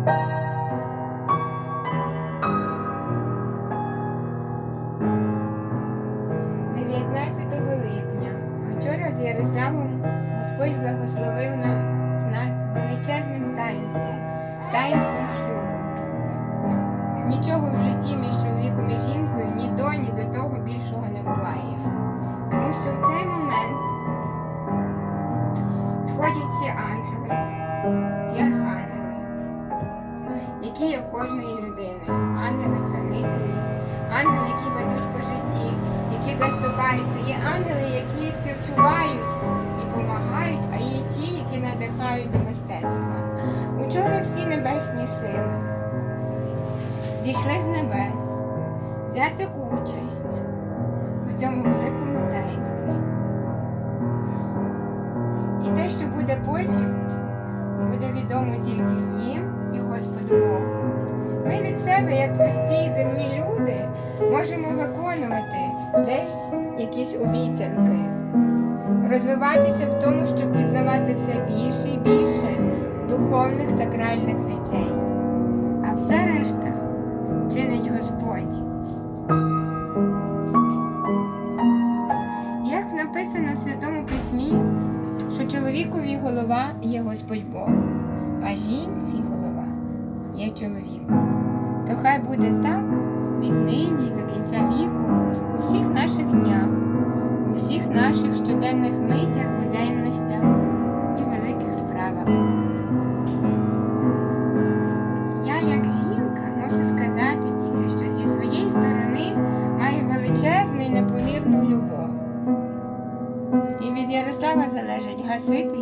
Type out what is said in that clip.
Дев'ятнадцятого липня. Вчора з Ярославом Господь благословив нам нас величезним таїнством, таїнством шлюбу. Нічого в житті між чоловіком і жінкою ні до, ні до того більшого не буває. Тому що в цей момент сходять всі ангели які є в кожної людини. Ангели-хранителі, ангели, які ведуть по житті, які заступаються. Є ангели, які співчувають і допомагають, а є ті, які надихають до мистецтва. Учора всі небесні сили зійшли з небес взяти участь в цьому великому таїнстві. І те, що буде потім, буде відомо тільки їм. Ми як прості земні люди, можемо виконувати десь якісь обіцянки, розвиватися в тому, щоб пізнавати все більше і більше духовних сакральних речей. А все решта чинить Господь. Як написано в Святому Письмі, що чоловікові голова є Господь Бог, а жінці голова є чоловік. То хай буде так віднині до кінця віку у всіх наших днях, у всіх наших щоденних митях, буденностях і великих справах. Я, як жінка, можу сказати тільки, що зі своєї сторони маю величезну і непомірну любов. І від Ярослава залежить гасити